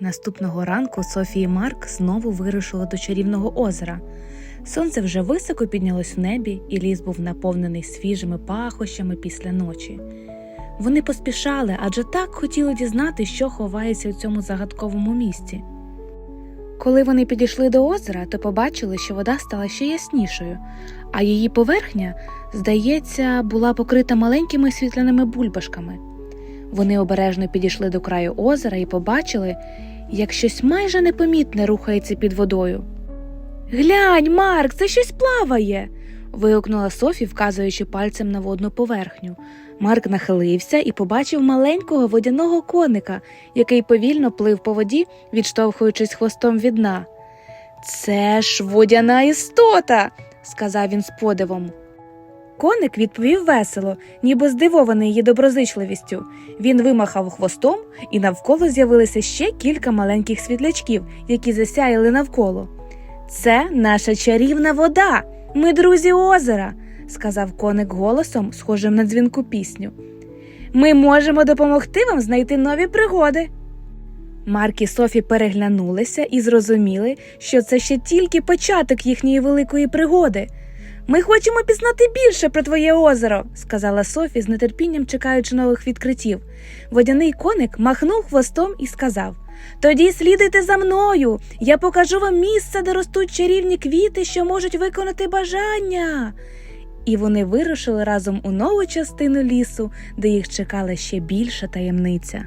Наступного ранку Софія і Марк знову вирушили до чарівного озера. Сонце вже високо піднялось в небі, і ліс був наповнений свіжими пахощами після ночі. Вони поспішали, адже так хотіли дізнати, що ховається у цьому загадковому місці. Коли вони підійшли до озера, то побачили, що вода стала ще яснішою, а її поверхня, здається, була покрита маленькими світляними бульбашками. Вони обережно підійшли до краю озера і побачили, як щось майже непомітне рухається під водою. Глянь, Марк, це щось плаває. вигукнула Софі, вказуючи пальцем на водну поверхню. Марк нахилився і побачив маленького водяного коника, який повільно плив по воді, відштовхуючись хвостом від дна. Це ж водяна істота, сказав він з подивом. Коник відповів весело, ніби здивований її доброзичливістю. Він вимахав хвостом, і навколо з'явилося ще кілька маленьких світлячків, які засяяли навколо. Це наша чарівна вода. Ми друзі озера, сказав коник голосом, схожим на дзвінку пісню. Ми можемо допомогти вам знайти нові пригоди. Марк і Софі переглянулися і зрозуміли, що це ще тільки початок їхньої великої пригоди. Ми хочемо пізнати більше про твоє озеро, сказала Софі, з нетерпінням чекаючи нових відкриттів. Водяний коник махнув хвостом і сказав Тоді слідуйте за мною. Я покажу вам місце, де ростуть чарівні квіти, що можуть виконати бажання. І вони вирушили разом у нову частину лісу, де їх чекала ще більша таємниця.